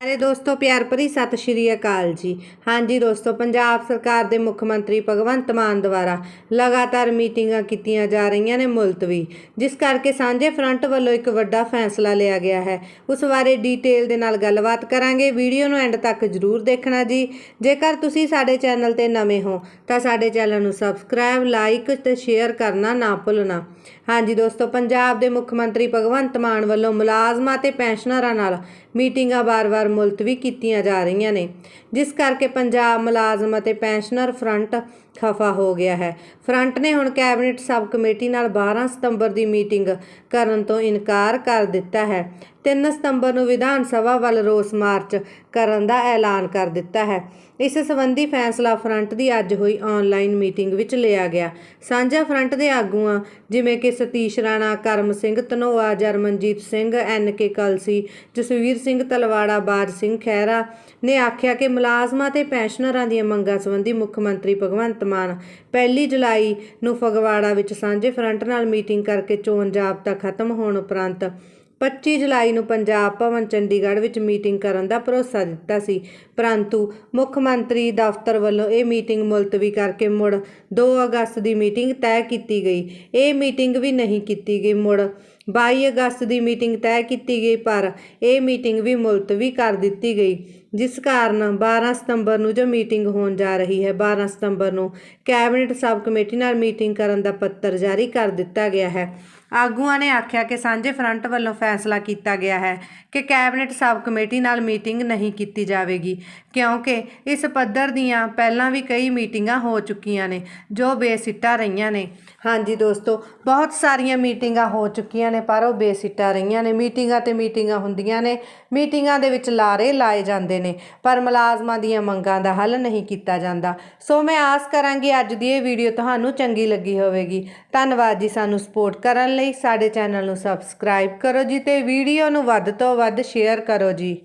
ਸਾਰੇ ਦੋਸਤੋ, ਪਿਆਰ ਭਰੀ ਸਤਿ ਸ਼੍ਰੀ ਅਕਾਲ ਜੀ। ਹਾਂਜੀ ਦੋਸਤੋ, ਪੰਜਾਬ ਸਰਕਾਰ ਦੇ ਮੁੱਖ ਮੰਤਰੀ ਭਗਵੰਤ ਮਾਨ ਦੁਆਰਾ ਲਗਾਤਾਰ ਮੀਟਿੰਗਾਂ ਕੀਤੀਆਂ ਜਾ ਰਹੀਆਂ ਨੇ ਮੁਲਤਵੀ, ਜਿਸ ਕਰਕੇ ਸਾਂਝੇ ਫਰੰਟ ਵੱਲੋਂ ਇੱਕ ਵੱਡਾ ਫੈਸਲਾ ਲਿਆ ਗਿਆ ਹੈ। ਉਸ ਬਾਰੇ ਡੀਟੇਲ ਦੇ ਨਾਲ ਗੱਲਬਾਤ ਕਰਾਂਗੇ। ਵੀਡੀਓ ਨੂੰ ਐਂਡ ਤੱਕ ਜਰੂਰ ਦੇਖਣਾ ਜੀ। ਜੇਕਰ ਤੁਸੀਂ ਸਾਡੇ ਚੈਨਲ ਤੇ ਨਵੇਂ ਹੋ, ਤਾਂ ਸਾਡੇ ਚੈਨਲ ਨੂੰ ਸਬਸਕ੍ਰਾਈਬ, ਲਾਈਕ ਤੇ ਸ਼ੇਅਰ ਕਰਨਾ ਨਾ ਭੁੱਲਣਾ। ਹਾਂਜੀ ਦੋਸਤੋ, ਪੰਜਾਬ ਦੇ ਮੁੱਖ ਮੰਤਰੀ ਭਗਵੰਤ ਮਾਨ ਵੱਲੋਂ ਮੁਲਾਜ਼ਮਾਂ ਤੇ ਪੈਨਸ਼ਨਰਾਂ ਨਾਲ ਮੀਟਿੰਗਾਂ ਵਾਰ-ਵਾਰ ਮੁਲਤਵੀ ਕੀਤੀਆਂ ਜਾ ਰਹੀਆਂ ਨੇ। ਜਿਸ ਕਰਕੇ ਪੰਜਾਬ ਮੁਲਾਜ਼ਮ ਅਤੇ ਪੈਨਸ਼ਨਰ ਫਰੰਟ ਖਫਾ ਹੋ ਗਿਆ ਹੈ। ਫਰੰਟ ਨੇ ਹੁਣ ਕੈਬਨਿਟ ਸਬ ਕਮੇਟੀ ਨਾਲ 12 ਸਤੰਬਰ ਦੀ ਮੀਟਿੰਗ ਕਰਨ ਤੋਂ ਇਨਕਾਰ ਕਰ ਦਿੱਤਾ ਹੈ। 3 ਸਤੰਬਰ ਨੂੰ ਵਿਧਾਨ ਸਭਾ ਵੱਲ ਰੋਸ ਮਾਰਚ ਕਰਨ ਦਾ ਐਲਾਨ ਕਰ ਦਿੱਤਾ ਹੈ। ਇਸ ਸੰਬੰਧੀ ਫੈਸਲਾ ਫਰੰਟ ਦੀ ਅੱਜ ਹੋਈ ਆਨਲਾਈਨ ਮੀਟਿੰਗ ਵਿੱਚ ਲਿਆ ਗਿਆ। ਸਾਂਝਾ ਫਰੰਟ ਦੇ ਆਗੂਆਂ ਜਿਵੇਂ ਕਿ ਸਤੀਸ਼ ਰਾਣਾ, ਕਰਮ ਸਿੰਘ, ਧਨੋਆ, ਜਰਮਨਜੀਤ ਸਿੰਘ, ਐਨ ਕੇ ਕਲਸੀ, ਜਸਵੀਰ ਸਿੰਘ ਤਲਵਾੜਾ ਬਾਜ ਸਿੰਘ ਖਹਿਰਾ ਨੇ ਆਖਿਆ ਕਿ ਮੁਲਾਜ਼ਮਾਂ ਤੇ ਪੈਨਸ਼ਨਰਾਂ ਦੀਆਂ ਮੰਗਾਂ ਸੰਬੰਧੀ ਮੁੱਖ ਮੰਤਰੀ ਭਗਵੰਤ ਮਾਨ ਪਹਿਲੀ ਜੁਲਾਈ ਨੂੰ ਫਗਵਾੜਾ ਵਿੱਚ ਸਾਂਝੇ ਫਰੰਟ ਨਾਲ ਮੀਟਿੰਗ ਕਰਕੇ ਚੋਣ ਜਾਬਤਾ ਖਤਮ ਹੋਣ ਉਪਰੰਤ 25 ਜੁਲਾਈ ਨੂੰ ਪੰਜਾਬ ਭਵਨ ਚੰਡੀਗੜ੍ਹ ਵਿੱਚ ਮੀਟਿੰਗ ਕਰਨ ਦਾ ਭਰੋਸਾ ਦਿੱਤਾ ਸੀ। ਪਰੰਤੂ ਮੁੱਖ ਮੰਤਰੀ ਦਫ਼ਤਰ ਵੱਲੋਂ ਇਹ ਮੀਟਿੰਗ ਮੁਲਤਵੀ ਕਰਕੇ ਮੁੜ 2 ਅਗਸਤ ਦੀ ਮੀਟਿੰਗ ਤੈਅ ਕੀਤੀ ਗਈ। ਇਹ ਮੀਟਿੰਗ ਵੀ ਨਹੀਂ ਕੀਤੀ ਗਈ। ਮੁੜ 22 ਅਗਸਤ ਦੀ ਮੀਟਿੰਗ ਤੈਅ ਕੀਤੀ ਗਈ, ਪਰ ਇਹ ਮੀਟਿੰਗ ਵੀ ਮੁਲਤਵੀ ਕਰ ਦਿੱਤੀ ਗਈ, ਜਿਸ ਕਾਰਨ 12 ਸਤੰਬਰ ਨੂੰ ਜੋ ਮੀਟਿੰਗ ਹੋਣ ਜਾ ਰਹੀ ਹੈ 12 ਸਤੰਬਰ ਨੂੰ ਕੈਬਨਿਟ ਸਬ ਕਮੇਟੀ ਨਾਲ ਮੀਟਿੰਗ ਕਰਨ ਦਾ ਪੱਤਰ ਜਾਰੀ ਕਰ ਦਿੱਤਾ ਗਿਆ ਹੈ। ਆਗੂਆਂ ਨੇ ਆਖਿਆ ਕਿ ਸਾਂਝੇ ਫਰੰਟ ਵੱਲੋਂ ਫੈਸਲਾ ਕੀਤਾ ਗਿਆ ਹੈ ਕਿ ਕੈਬਨਿਟ ਸਬ ਕਮੇਟੀ ਨਾਲ ਮੀਟਿੰਗ ਨਹੀਂ ਕੀਤੀ ਜਾਵੇਗੀ, ਕਿਉਂਕਿ ਇਸ ਪੱਧਰ ਦੀਆਂ ਪਹਿਲਾਂ ਵੀ ਕਈ ਮੀਟਿੰਗਾਂ ਹੋ ਚੁੱਕੀਆਂ ਨੇ, ਜੋ ਬੇਸਿੱਟਾ ਰਹੀਆਂ ਨੇ। ਹਾਂਜੀ ਦੋਸਤੋ, ਬਹੁਤ ਸਾਰੀਆਂ ਮੀਟਿੰਗਾਂ ਹੋ ਚੁੱਕੀਆਂ ਨੇ। ਨੇ ਪਰ ਉਹ ਬੇਸਿੱਟਾ ਰਹੀਆਂ ਨੇ। ਮੀਟਿੰਗਾਂ ਤੇ ਮੀਟਿੰਗਾਂ ਹੁੰਦੀਆਂ ਨੇ। ਮੀਟਿੰਗਾਂ ਦੇ ਵਿੱਚ ਲਾਰੇ ਲਾਏ ਜਾਂਦੇ ਨੇ, ਪਰ ਮੁਲਾਜ਼ਮਾਂ ਦੀਆਂ ਮੰਗਾਂ ਦਾ ਹੱਲ ਨਹੀਂ ਕੀਤਾ ਜਾਂਦਾ। ਸੋ ਮੈਂ ਆਸ ਕਰਾਂਗੀ ਅੱਜ ਦੀ ਇਹ ਵੀਡੀਓ ਤੁਹਾਨੂੰ ਚੰਗੀ ਲੱਗੀ ਹੋਵੇਗੀ। ਧੰਨਵਾਦ ਜੀ ਸਾਨੂੰ ਸਪੋਰਟ ਕਰਨ ਲਈ। ਸਾਡੇ ਚੈਨਲ ਨੂੰ ਸਬਸਕ੍ਰਾਈਬ ਕਰੋ ਜੀ ਤੇ ਵੀਡੀਓ ਨੂੰ ਵੱਧ ਤੋਂ ਵੱਧ ਸ਼ੇਅਰ ਕਰੋ ਜੀ।